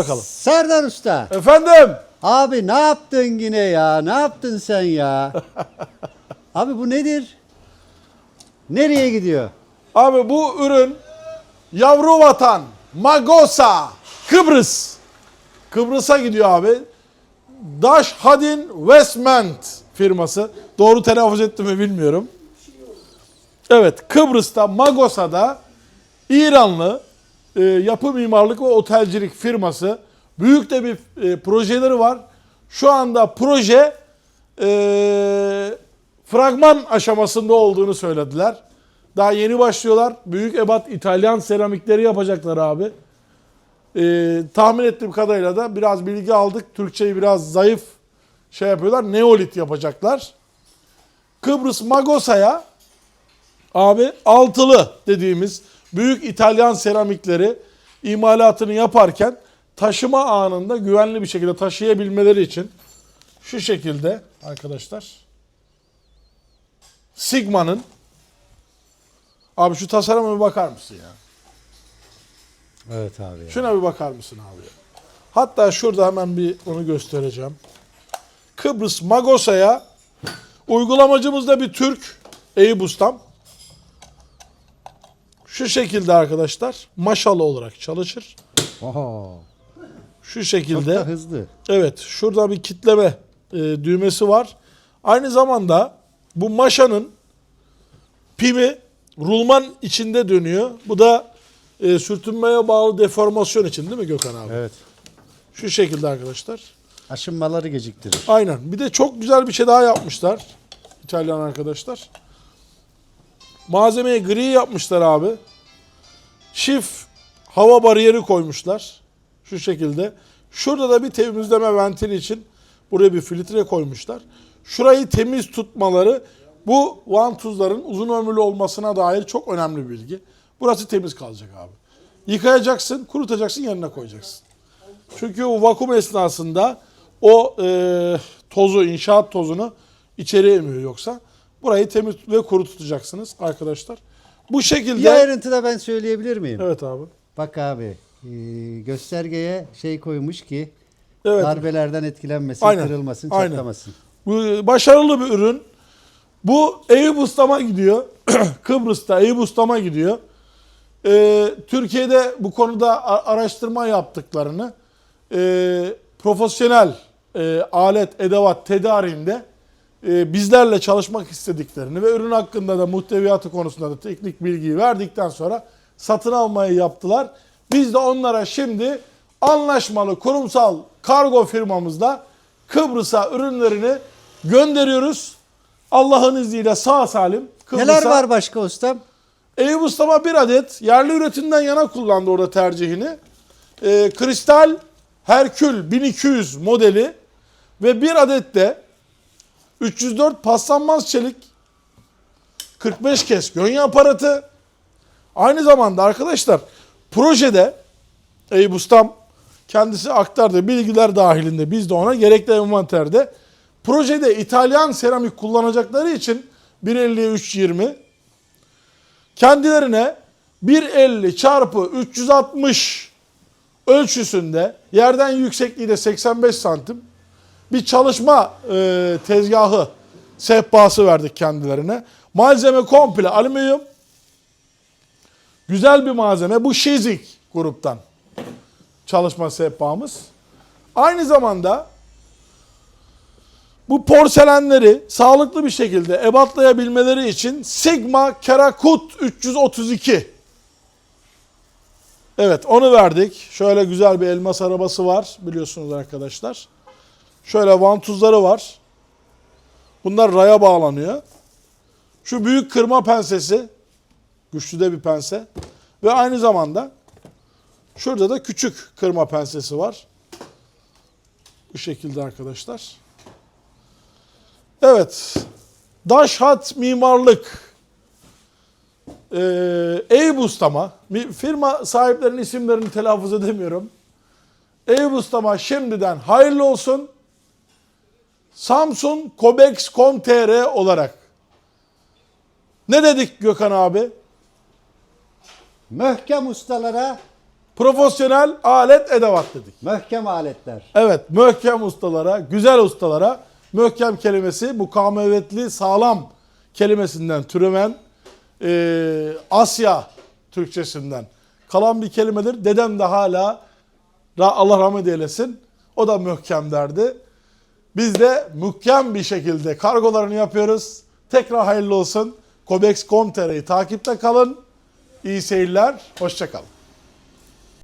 Bakalım. Serdar Usta. Efendim. Abi ne yaptın yine ya? Ne yaptın sen ya? Abi bu nedir? Nereye gidiyor? Abi bu ürün yavru vatan Magosa Kıbrıs. Kıbrıs'a gidiyor abi. Dash Hadin Westment firması. Doğru telaffuz ettim mi bilmiyorum. Evet Kıbrıs'ta Magosa'da İranlı e, yapı mimarlık ve otelcilik firması. Büyük de bir e, projeleri var. Şu anda proje e, fragman aşamasında olduğunu söylediler. Daha yeni başlıyorlar. Büyük ebat İtalyan seramikleri yapacaklar abi. E, tahmin ettiğim kadarıyla da biraz bilgi aldık. Türkçeyi biraz zayıf şey yapıyorlar. Neolit yapacaklar. Kıbrıs Magosa'ya abi altılı dediğimiz büyük İtalyan seramikleri imalatını yaparken taşıma anında güvenli bir şekilde taşıyabilmeleri için şu şekilde arkadaşlar Sigma'nın abi şu tasarıma bir bakar mısın ya? Evet abi. Ya. Şuna bir bakar mısın abi? Hatta şurada hemen bir onu göstereceğim. Kıbrıs Magosa'ya uygulamacımız da bir Türk Eyüp Ustam. Şu şekilde arkadaşlar maşalı olarak çalışır. Oho. Şu Çok şekilde. da hızlı. Evet şurada bir kitleme e, düğmesi var. Aynı zamanda bu maşanın pimi rulman içinde dönüyor. Bu da e, sürtünmeye bağlı deformasyon için değil mi Gökhan abi? Evet. Şu şekilde arkadaşlar. Aşınmaları geciktirir. Aynen. Bir de çok güzel bir şey daha yapmışlar. İtalyan arkadaşlar. Malzemeyi gri yapmışlar abi. Çift hava bariyeri koymuşlar. Şu şekilde. Şurada da bir temizleme ventili için buraya bir filtre koymuşlar. Şurayı temiz tutmaları bu vantuzların uzun ömürlü olmasına dair çok önemli bir bilgi. Burası temiz kalacak abi. Yıkayacaksın, kurutacaksın, yerine koyacaksın. Çünkü o vakum esnasında o e, tozu, inşaat tozunu içeri emiyor yoksa. Burayı temiz ve kuru tutacaksınız arkadaşlar. Bu Bir şekilde... ayrıntıda ben söyleyebilir miyim? Evet abi. Bak abi e, göstergeye şey koymuş ki Evet. darbelerden etkilenmesin, Aynen, kırılmasın, aynen. çatlamasın. Bu başarılı bir ürün. Bu Eyüp Ustam'a gidiyor. Kıbrıs'ta Eyüp Ustam'a gidiyor. Ee, Türkiye'de bu konuda araştırma yaptıklarını e, profesyonel e, alet, edevat tedariğinde bizlerle çalışmak istediklerini ve ürün hakkında da muhteviyatı konusunda da teknik bilgiyi verdikten sonra satın almayı yaptılar. Biz de onlara şimdi anlaşmalı kurumsal kargo firmamızla Kıbrıs'a ürünlerini gönderiyoruz. Allah'ın izniyle sağ salim Kıbrıs'a. Neler var başka ustam? Eyüp Ustama bir adet yerli üretimden yana kullandı orada tercihini. Ee, Kristal Herkül 1200 modeli ve bir adet de 304 paslanmaz çelik 45 kez gönye aparatı. Aynı zamanda arkadaşlar projede Eyüp Ustam kendisi aktardığı bilgiler dahilinde biz de ona gerekli envanterde projede İtalyan seramik kullanacakları için 1.50'ye 3.20 kendilerine 1.50 çarpı 360 ölçüsünde yerden yüksekliği de 85 santim bir çalışma e, tezgahı sehpası verdik kendilerine. Malzeme komple alüminyum. Güzel bir malzeme. Bu Şizik gruptan çalışma sehpamız. Aynı zamanda bu porselenleri sağlıklı bir şekilde ebatlayabilmeleri için Sigma Kerakut 332. Evet onu verdik. Şöyle güzel bir elmas arabası var biliyorsunuz arkadaşlar. Şöyle vantuzları var. Bunlar raya bağlanıyor. Şu büyük kırma pensesi. Güçlü de bir pense. Ve aynı zamanda şurada da küçük kırma pensesi var. Bu şekilde arkadaşlar. Evet. Daşhat Mimarlık. Ee, Eyüp Ustama. bir Firma sahiplerinin isimlerini telaffuz edemiyorum. Eyüp Ustama şimdiden hayırlı olsun. Samsun Kobex.com.tr olarak. Ne dedik Gökhan abi? Möhkem ustalara Profesyonel alet edevat dedik. Möhkem aletler. Evet, mühkem ustalara, güzel ustalara mühkem kelimesi mukavemetli, sağlam kelimesinden türemen e, Asya Türkçesinden kalan bir kelimedir. Dedem de hala Allah rahmet eylesin. O da mühkem derdi. Biz de muhkem bir şekilde kargolarını yapıyoruz. Tekrar hayırlı olsun. Cobex.com.tr'yi takipte kalın. İyi seyirler. Hoşçakalın.